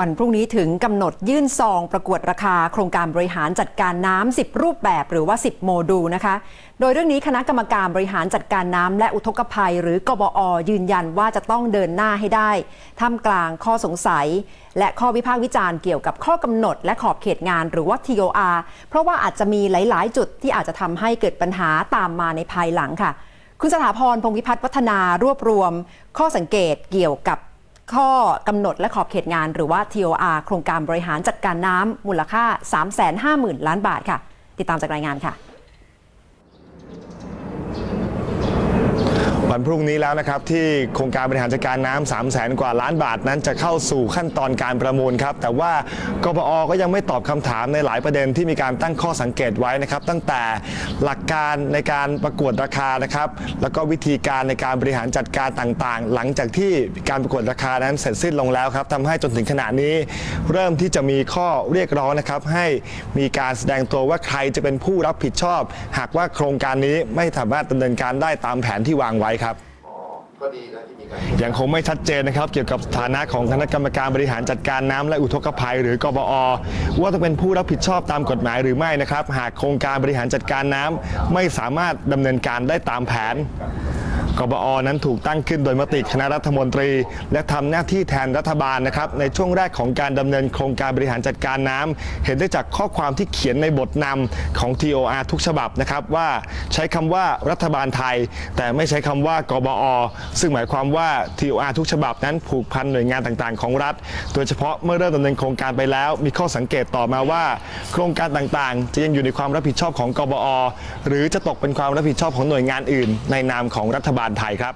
วันพรุ่งนี้ถึงกำหนดยื่นซองประกวดราคาโครงการบริหารจัดการน้ำ10 รูปแบบหรือว่า 10 โมดูลนะคะ โดยเรื่องนี้คณะกรรมการบริหารจัดการน้ำและอุทกภัย หรือกบอ ยืนยันว่าจะต้องเดินหน้าให้ได้ท่ามกลางข้อสงสัย และข้อวิพากษ์วิจารณ์เกี่ยวกับข้อกำหนด และขอบเขตงานหรือว่า TOR เพราะว่าอาจจะมีหลาย ๆ จุดที่อาจจะทำให้เกิดปัญหาตามมาในภายหลังค่ะ คุณสถาพรพงศ์วิพัฒน์วัฒนารวบรวม ข้อสังเกตเกี่ยวกับ ข้อกำหนดและขอบเขตงานหรือว่า TOR โครงการบริหารจัดการน้ำมูลค่า 350,000 ล้านบาทค่ะ ติดตามจากรายงานค่ะ วันพรุ่งนี้แล้วนะครับที่โครงการบริหารจัดการน้ำ3 0 0แสนกว่าล้านบาทนั้นจะเข้าสู่ขั้นตอนการประมูลครับ แต่ว่ากปอก็ยังไม่ตอบคำถามในหลายประเด็นที่มีการตั้งข้อสังเกตไว้นะครับ ตั้งแต่หลักการในการประกวดราคานะครับ แล้วก็วิธีการในการบริหารจัดการต่างๆ หลังจากที่การประกวดราคานั้นเสร็จสิ้นลงแล้วครับทำให้จนถึงขณะนี้ เริ่มที่จะมีข้อเรียกร้องนะครับให้มีการแสดงตัวว่าใครจะเป็นผู้รับผิดชอบ หากว่าโครงการนี้ไม่สามารถดำเนินการได้ตามแผนที่วางไว้ครับ ยังคงไม่ชัดเจนนะครับ เกี่ยวกับฐานะของคณะกรรมการบริหารจัดการน้ำและอุทกภัย หรือกบอ ว่าจะเป็นผู้รับผิดชอบตามกฎหมายหรือไม่นะครับ หากโครงการบริหารจัดการน้ำไม่สามารถดำเนินการได้ตามแผน กบอนั้นถูกตั้งขึ้นโดยมติคณะรัฐมนตรี และทำหน้าที่แทนรัฐบาลนะครับในช่วงแรกของการดำเนินโครงการบริหารจัดการน้ำเห็นได้จากข้อความที่เขียนในบทนำของ TOR ทุกฉบับนะครับว่าใช้คำว่ารัฐบาลไทย แต่ไม่ใช้คำว่ากบอ ซึ่งหมายความว่า TOR ทุกฉบับนั้นผูกพันหน่วยงานต่างๆ ของรัฐ โดยเฉพาะเมื่อเริ่มดำเนินโครงการไปแล้ว มีข้อสังเกตต่อมาว่า โครงการต่างๆ จะยังอยู่ในความรับผิดชอบของกบอ หรือจะตกเป็นความรับผิดชอบของหน่วยงานอื่น ในนามของรัฐบาลไทยครับ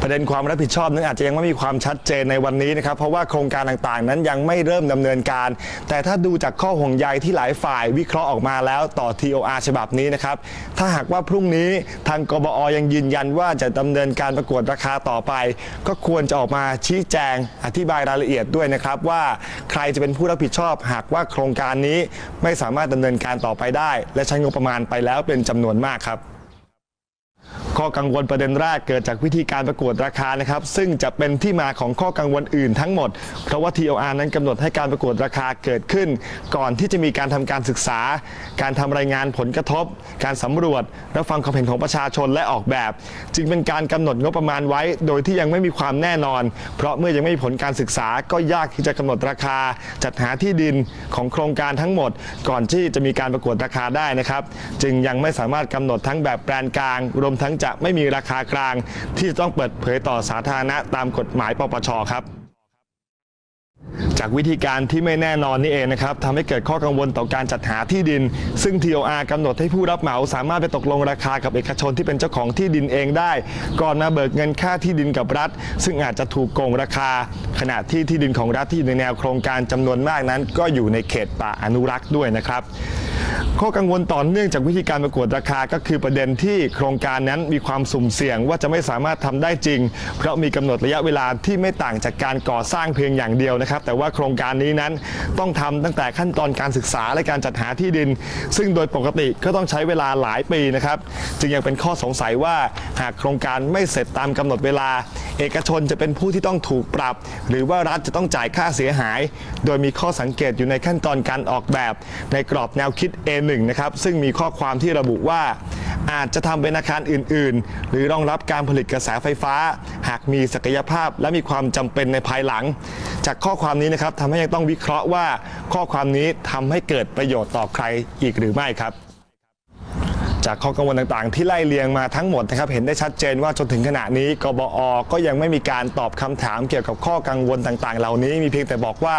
ประเด็นความรับผิดชอบนั้นอาจจะยังไม่มีความชัดเจนในวันนี้นะครับ เพราะว่าโครงการต่างๆ นั้นยังไม่เริ่มดำเนินการ แต่ถ้าดูจากข้อห่วงใยที่หลายฝ่ายวิเคราะห์ออกมาแล้วต่อ TOR ฉบับนี้นะครับ ถ้าหากว่าพรุ่งนี้ทางกบอยังยืนยันว่าจะดำเนินการประกวดราคาต่อไป ก็ควรจะออกมาชี้แจงอธิบายรายละเอียดด้วยนะครับ ว่าใครจะเป็นผู้รับผิดชอบ หากว่าโครงการนี้ไม่สามารถดำเนินการต่อไปได้ และใช้งบประมาณไปแล้วเป็นจำนวนมากครับ ข้อกังวลประเด็นแรกเกิดจากวิธีการประกวดราคานะครับ ซึ่งจะเป็นที่มาของข้อกังวลอื่นทั้งหมด เพราะว่า TOR นั้นกำหนดให้การประกวดราคาเกิดขึ้น ก่อนที่จะมีการทำการศึกษา การทำรายงานผลกระทบ การสำรวจรับฟังความเห็นของประชาชนและออกแบบ จึงเป็นการกำหนดงบประมาณไว้ โดยที่ยังไม่มีความแน่นอน เพราะเมื่อยังไม่มีผลการศึกษาก็ยากที่จะกำหนดราคา จัดหาที่ดินของโครงการทั้งหมด ก่อนที่จะมีการประกวดราคาได้นะครับ จึงยังไม่สามารถกำหนดทั้งแบบแปลนกลางรวมทั้งจะไม่มีราคากลาง ที่จะต้องเปิดเผยต่อสาธารณะตามกฎหมายปปชครับจากวิธีการที่ไม่แน่นอนนี่เองนะครับทำให้เกิดข้อกังวลต่อการจัดหาที่ดิน ซึ่ง TOR กำหนดให้ผู้รับเหมาสามารถไปตกลงราคากับเอกชนที่เป็นเจ้าของที่ดินเองได้ ก่อนมาเบิกเงินค่าที่ดินกับรัฐ ซึ่งอาจจะถูกโกงราคา ขณะที่ที่ดินของรัฐที่อยู่ในแนวโครงการจำนวนมากนั้น ก็อยู่ในเขตป่าอนุรักษ์ด้วยนะครับ ข้อกังวลต่อเนื่องจากวิธีการประกวดราคาก็คือประเด็นที่โครงการนั้นมีความสุ่มเสี่ยงว่าจะไม่สามารถทำได้จริง เพราะมีกำหนดระยะเวลาที่ไม่ต่างจากการก่อสร้างเพียงอย่างเดียวนะครับ แต่ว่าโครงการนี้นั้นต้องทำตั้งแต่ขั้นตอนการศึกษาและการจัดหาที่ดิน ซึ่งโดยปกติก็ต้องใช้เวลาหลายปีนะครับ จึงยังเป็นข้อสงสัยว่าหากโครงการไม่เสร็จตามกำหนดเวลา เอกชนจะเป็นผู้ที่ต้องถูกปรับ หรือว่ารัฐจะต้องจ่ายค่าเสียหาย โดยมีข้อสังเกตอยู่ในขั้นตอนการออกแบบ ในกรอบแนวคิด A1 นะครับซึ่งมีข้อความที่ระบุว่าอาจจะทำเป็นอาคารอื่น ๆ หรือรองรับการผลิตกระแสไฟฟ้า หากมีศักยภาพและมีความจำเป็นในภายหลัง จากข้อความนี้นะครับทำให้ยังต้องวิเคราะห์ว่า ข้อความนี้ทำให้เกิดประโยชน์ต่อใครอีกหรือไม่ครับ จากข้อกังวลต่างๆ ที่ไล่เลียงมาทั้งหมดนะครับเห็นได้ชัดเจนว่าจนถึงขณะนี้กบอ ก็ยังไม่มีการตอบคำถามเกี่ยวกับข้อกังวลต่างๆ เหล่านี้มีเพียงแต่บอกว่า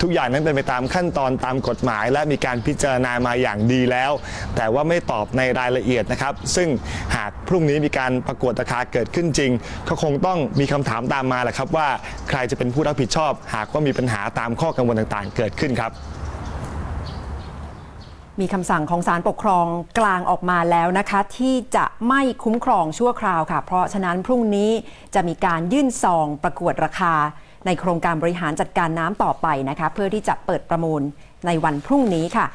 ทุกอย่างนั้นเป็นไปตามขั้นตอนตามกฎหมาย และมีการพิจารณามาอย่างดีแล้ว แต่ว่าไม่ตอบในรายละเอียดนะครับ ซึ่งหากพรุ่งนี้มีการประกวดราคาเกิดขึ้นจริง ก็คงต้องมีคำถามตามมาแหละครับว่าใครจะเป็นผู้รับผิดชอบ หากว่ามีปัญหาตามข้อกังวลต่างๆ เกิดขึ้นครับ มีคำสั่งของศาลปกครองกลางออกมาแล้วนะคะ ที่จะไม่คุ้มครองชั่วคราวค่ะ เพราะฉะนั้นพรุ่งนี้จะมีการยื่นซองประกวดราคา ในโครงการบริหารจัดการน้ำต่อไปนะคะ เพื่อที่จะเปิดประมูลในวันพรุ่งนี้ค่ะ